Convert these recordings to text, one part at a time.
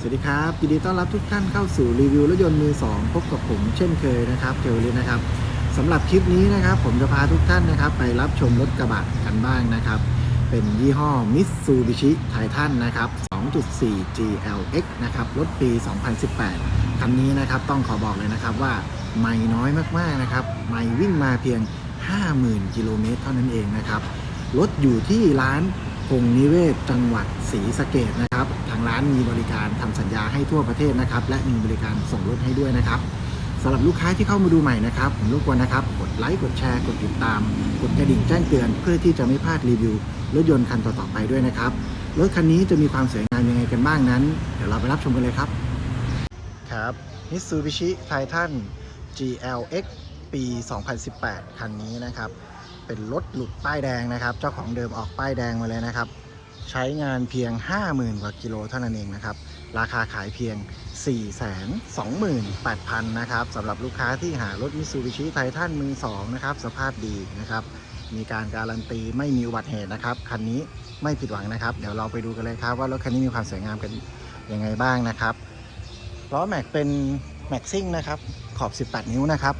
สวัสดีครับยินดีต้อนรับทุกท่านเข้าสู่รีวิวรถยนต์มือ2พบกับผมเช่นเคยนะครับเทวลินนะครับสำหรับคลิปนี้นะครับ ผมจะพาทุกท่านนะครับ ไปรับชมรถกระบะกันบ้างนะครับ เป็นยี่ห้อ Mitsubishi Titan นะครับ 2.4 GLX นะครับรถปี 2018 คันนี้นะครับต้องขอบอกเลยนะครับว่าไม่น้อยมากๆนะครับไม่วิ่งมาเพียง 50,000 กิโลเมตรเท่านั้นเองนะครับรถอยู่ที่ร้าน พงนิเวศจังหวัดศรีสะเกดนะครับ ทางร้านมีบริการทำสัญญาให้ทั่วประเทศนะครับ และมีบริการส่งรถให้ด้วยนะครับสำหรับลูกค้าที่เข้ามาดูใหม่นะครับผมรบกวนนะครับ กดไลค์กดแชร์กดติดตาม กดกระดิ่งแจ้งเตือน เพื่อที่จะไม่พลาดรีวิวรถยนต์คันต่อๆไปด้วยนะครับรถคันนี้จะมีความสวยงามยังไงกันบ้างนั้น เดี๋ยวเราไปรับชมกันเลยครับครับ Mitsubishi Titan GLX ปี 2018 คันนี้นะครับ เป็นรถหลุดป้ายแดงนะครับ เจ้าของเดิมออกป้ายแดงมาเลยนะครับ ใช้งานเพียง 50,000 กว่ากิโลเท่านั้นเองนะครับ ราคาขายเพียง 428,000 นะครับสำหรับลูกค้าที่หารถ Mitsubishi Titan มือ2นะครับ สภาพดีนะครับ มีการการันตีไม่มีอุบัติเหตุนะครับ คันนี้ไม่ผิดหวังนะครับ เดี๋ยวเราไปดูกันเลยครับว่ารถคันนี้มีความสวยงามกันยังไงบ้างนะครับล้อแม็กเป็นแม็กซิ่งนะครับ ขอบ 18 นิ้วนะครับ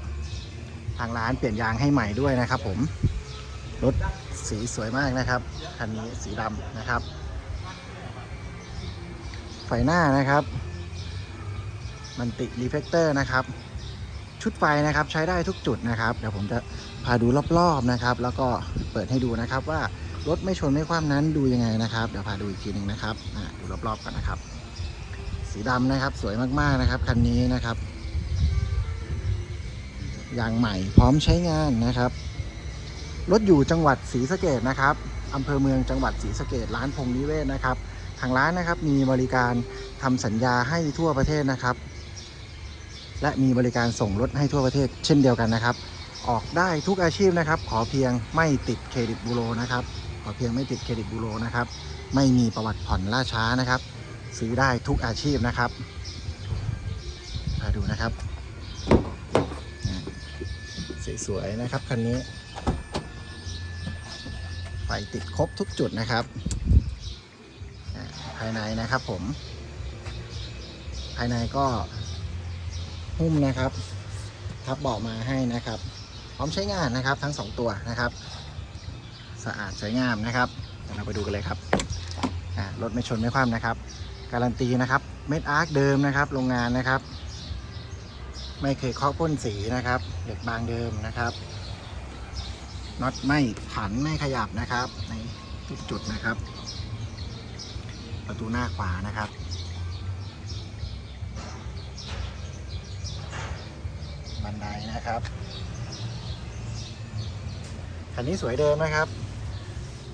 ทางร้านเปลี่ยนยางให้ใหม่ด้วยนะครับผม รถสีสวยมากนะครับ คันนี้สีดำนะครับ ไฟหน้านะครับ มันติรีเฟกเตอร์นะครับ ชุดไฟนะครับใช้ได้ทุกจุดนะครับ เดี๋ยวผมจะพาดูรอบๆนะครับ แล้วก็เปิดให้ดูนะครับว่ารถไม่ชนไม่คว่ำนั้นดูยังไงนะครับ เดี๋ยวพาดูอีกทีหนึ่งนะครับอะดูรอบๆกันนะครับ สีดำนะครับสวยมากๆนะครับคันนี้นะครับยางใหม่พร้อมใช้งานนะครับ รถอยู่จังหวัดศรีสะเกดนะครับอำเภอเมืองจังหวัดศรีสะเกดร้านพงนิเวศนะครับ ทางร้านนะครับมีบริการทำสัญญาให้ทั่วประเทศนะครับ และมีบริการส่งรถให้ทั่วประเทศ เช่นเดียวกันนะครับ ออกได้ทุกอาชีพนะครับ ขอเพียงไม่ติดเครดิตบูโรนะครับ ขอเพียงไม่ติดเครดิตบูโรนะครับ ไม่มีประวัติผ่อนล่าช้านะครับ ซื้อได้ทุกอาชีพนะครับมาดูนะครับ สวยๆนะครับคันนี้ ไฟติดครบทุกจุดนะครับ ภายในนะครับผม ภายในก็หุ้มนะครับ ทับเบาะมาให้นะครับ พร้อมใช้งานนะครับทั้งสองตัวนะครับ สะอาดสวยงามนะครับเดี๋ยวเราไปดูกันเลยครับรถไม่ชนไม่คว่ำนะครับ การันตีนะครับ เม็ดอาร์คเดิมนะครับ โรงงานนะครับ ไม่เคยเคาะพ่นสีนะครับเหล็กบางเดิมนะครับ น็อตไม่ขันไม่ขยับนะครับ ในทุกจุดนะครับ ประตูหน้าขวานะครับบันไดนะครับคันนี้สวยเดิมนะครับ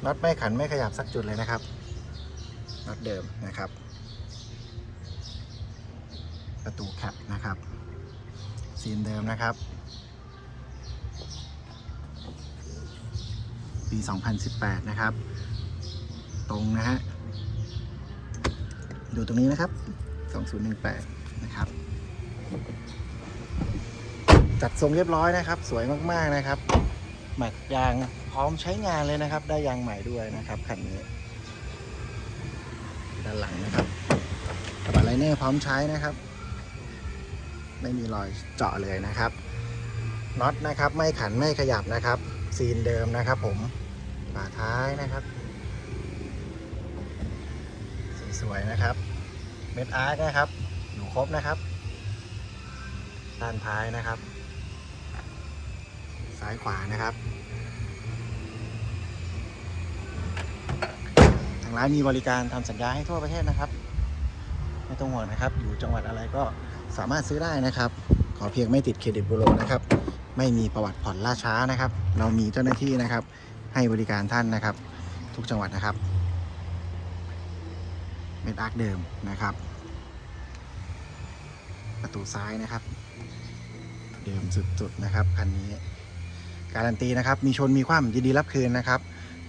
น็อตไม่ขันไม่ขยับสักจุดเลยนะครับน็อตเดิมนะครับ ประตูแคปนะครับซีนเดิมนะครับ ปี 2018 นะครับ ตรงนะฮะ ดูตรงนี้นะครับ 2018 นะครับ จัดทรงเรียบร้อยนะครับ สวยมากๆนะครับแม็กยางพร้อมใช้งานเลยนะครับ ได้ยางใหม่ด้วยนะครับคันนี้ ด้านหลังนะครับกระบะไลเนอร์พร้อมใช้นะครับ ไม่มีรอยเจาะเลยนะครับน็อตนะครับ ไม่ขันไม่ขยับนะครับ ซีนเดิมนะครับผม ฝาท้ายนะครับ สวยๆนะครับ เม็ดอาร์ตนะครับ อยู่ครบนะครับ ด้านท้ายนะครับ ซ้ายขวานะครับ ทางร้านมีบริการทำสัญญาให้ทั่วประเทศนะครับ ไม่ต้องห่วงนะครับ อยู่จังหวัดอะไรก็สามารถซื้อได้นะครับ ขอเพียงไม่ติดเครดิตบูโรนะครับ ไม่มีประวัติผ่อนล่าช้านะครับ เรามีเจ้าหน้าที่นะครับ ให้บริการท่านนะครับ ทุกจังหวัดนะครับเม็ดอาร์คเดิมนะครับ ประตูซ้ายนะครับ เดิมสุดๆนะครับคันนี้ การันตีนะครับ มีชนมีคว่ำยินดีรับคืนนะครับ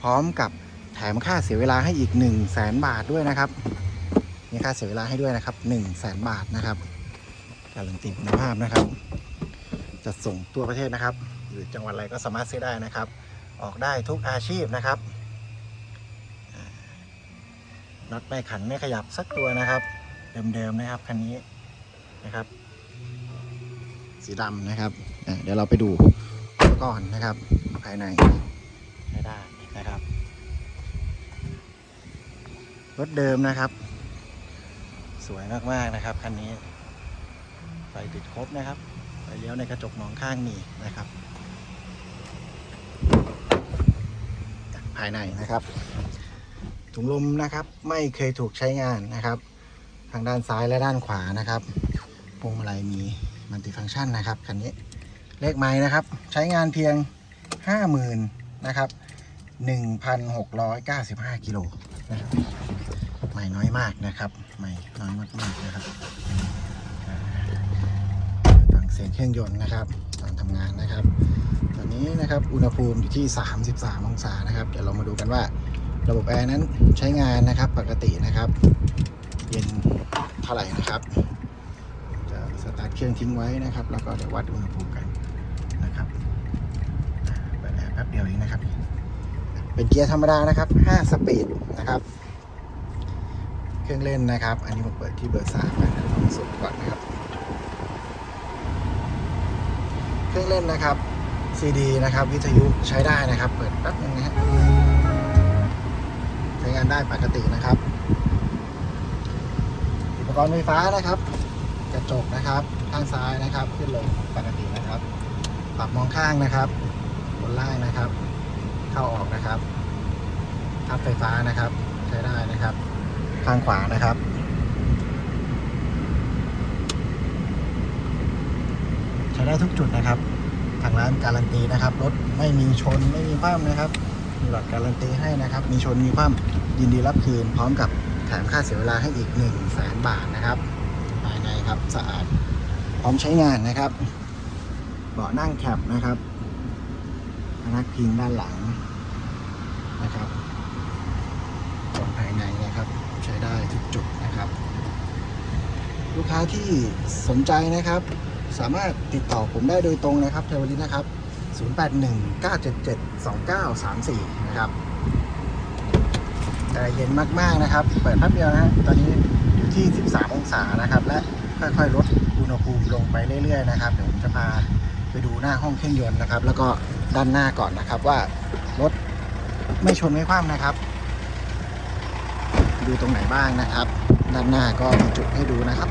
พร้อมกับแถมค่าเสียเวลาให้อีก 1 0 0 0 0แสนบาทด้วยนะครับ มีค่าเสียเวลาให้ด้วยนะครับ 1 0 0 0 0แสนบาทนะครับการันตีคุณภาพนะครับจัดส่งทั่วประเทศนะครับ หรือจังหวัดอะไรก็สามารถซื้อได้นะครับ ออกได้ทุกอาชีพนะครับอ่าน็อตไม่ขันไม่ขยับสักตัวนะครับ เดิมๆนะครับคันนี้นะครับ สีดำนะครับอะเดี๋ยวเราไปดูก่อนนะครับ ภายในใช้ได้นะครับรถเดิมนะครับ สวยมากๆนะครับคันนี้ไฟติดครบนะครับไฟเลี้ยวในกระจกมองข้างมีนะครับ ภายในนะครับ ถุงลมนะครับไม่เคยถูกใช้งานนะครับ ทางด้านซ้ายและด้านขวานะครับพวงมาลัยมีมัลติฟังก์ชันนะครับคันนี้เลขไม้นะครับ ใช้งานเพียง 50,000นะครับ1,695กิโลนะครับไม่น้อยมากนะครับไม่น้อยมากๆนะครับฟังเสียงเครื่องยนต์นะครับ ตอนทำงานนะครับ ตอนนี้นะครับอุณหภูมิอยู่ที่ 33 องศานะครับ เดี๋ยวเรามาดูกันว่าระบบแอร์นั้นใช้งานนะครับปกตินะครับ เย็นเท่าไหร่นะครับ จะสตาร์ทเครื่องทิ้งไว้นะครับ แล้วก็เดี๋ยววัดอุณหภูมิกันนะครับเปิดแอร์แป๊บเดียวเองนะครับ เป็นเกียร์ธรรมดานะครับ 5 สปีดนะครับ เครื่องเล่นนะครับ อันนี้ผมเปิดที่เบอร์สามนะครับลองสุดก่อนนะครับ เครื่องเล่นนะครับซีดีนะครับวิทยุใช้ได้นะครับ เปิดแป๊บนึงนะฮะใช้งานได้ปกตินะครับ อุปกรณ์ไฟฟ้านะครับ กระจกนะครับข้างซ้ายนะครับ ขึ้นลงปกตินะครับ ปรับมองข้างนะครับ บนล่างนะครับ เข้าออกนะครับทับไฟฟ้านะครับ ใช้ได้นะครับ ข้างขวานะครับ ใช้ได้ทุกจุดนะครับ ทางร้านการันตีนะครับ รถไม่มีชนไม่มีคว่ำนะครับ มีหลอดการันตีให้นะครับ มีชนมีคว่ำยินดีรับคืน พร้อมกับแถมค่าเสียเวลาให้อีก1 0 0 0 0แสนบาทนะครับ ภายในครับสะอาดพร้อมใช้งานนะครับ เบาะนั่งแคบนะครับนักพิงด้านหลังนะครับตรงภายในนะครับใช้ได้ทุกจุดนะครับ ลูกค้าที่สนใจนะครับ สามารถติดต่อผมได้โดยตรงนะครับเทวลิตนะครับ 0819772934 นะครับแต่เย็นมากๆนะครับ เปิดแป๊บเดียวนะฮะตอนนี้อยู่ที่ 13 องศานะครับ และค่อยๆลดอุณหภูมิลงไปเรื่อยๆนะครับเดี๋ยวผมจะพาไปดูหน้าห้องเครื่องยนต์นะครับ แล้วก็ด้านหน้าก่อนนะครับว่ารถไม่ชนไม่คว่ำนะครับ ดูตรงไหนบ้างนะครับ ด้านหน้าก็มีจุดให้ดูนะครับ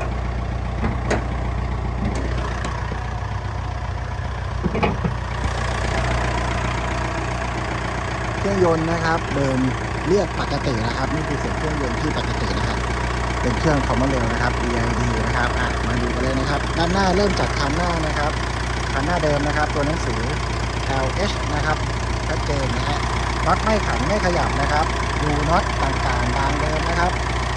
รื่องยนต์นะครับ เดิมเรียกปกตินะครับนี่คือเสียงเครื่องยนต์ที่ปกตินะครับ เป็นเครื่องคอมมอนเรลนะครับ BID นะครับอะมาดูกันเลยนะครับ ด้านหน้าเริ่มจากคันหน้านะครับคันหน้าเดิมนะครับ ตัวหนังสือ LH นะครับชัดเจนนะฮะน็อตไม่ขันไม่ขยับนะครับดูน็อตต่างๆบางเดิมนะครับ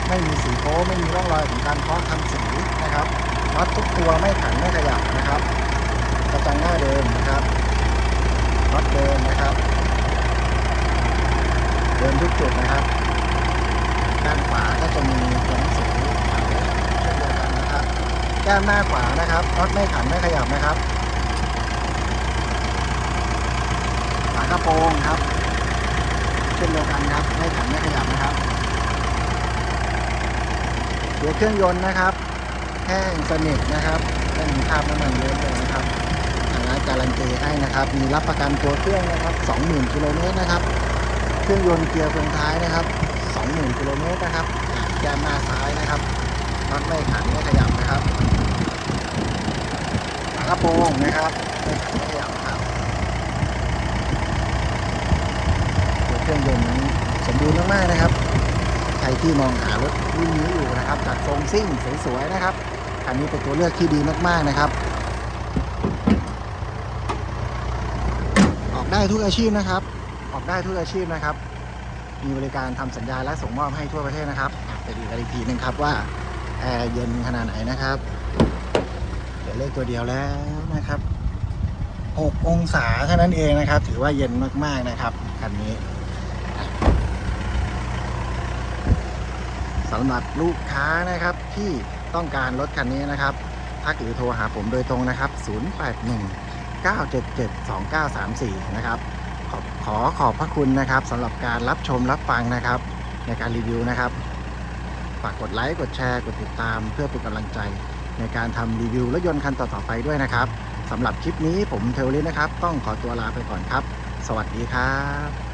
ไม่มีสีโป้ไม่มีร่องรอยของการเคาะทำสีนะครับน็อตทุกตัวไม่ขันไม่ขยับนะครับกระจังหน้าเดิมนะครับน็อตเดิมนะครับ เดินทุกจุดนะครับ ด้านขวาก็จะมีตัวหนังสือเช่นเดียวกันนะครับแก้มหน้าขวานะครับน็อตไม่ขันไม่ขยับนะครับฝากระโปรงครับเช่นเดียวกันครับไม่ขันไม่ขยับนะครับตัวเครื่องยนต์นะครับ แห้งสนิทนะครับไม่มีคราบน้ำมันเยอะเลยนะครับทางร้านการันตีให้นะครับ มีรับประกันตัวเครื่องนะครับ 20,000กิโลเมตรนะครับ เครื่องยนต์เกียร์เฟืองท้ายนะครับ 20,000กิโลเมตรนะครับแกมหน้าซ้ายนะครับน็อตไม่ขันไม่ขยับนะครับฝากระโปรงนะครับไม่ขันไม่ขยับครับเครื่องยนต์นั้สมบูรณ์มากๆนะครับ ใครที่มองหารถรุ่นนี้อยู่นะครับจัดทรงซิ่งสวยๆนะครับคันนี้เป็นตัวเลือกที่ดีมากๆนะครับ ออกได้ทุกอาชีพนะครับ ออกได้ทุกอาชีพนะครับ มีบริการทำสัญญาและส่งมอบให้ทั่วประเทศนะครับไปดูกันอีกทีหนึงครับว่าแอร์เย็นขนาดไหนนะครับเดี๋ยวเลขตัวเดียวแล้วนะครับ 6 องศาเท่านั้นเองนะครับ ถือว่าเย็นมากๆนะครับคันนี้สำหรับลูกค้านะครับที่ต้องการรถคันนี้นะครับทักหรือโทรหาผมโดยตรงนะครับ 081 977 2934 นะครับ ขอขอขอบพระคุณนะครับสำหรับการรับชมรับฟังนะครับ ในการรีวิวนะครับ ฝากกดไลค์กดแชร์กดติดตาม เพื่อเป็นกำลังใจ ในการทำรีวิวรถยนต์คันต่อๆไปด้วยนะครับสำหรับคลิปนี้ผมเทวลินนะครับ ต้องขอตัวลาไปก่อนครับ สวัสดีครับ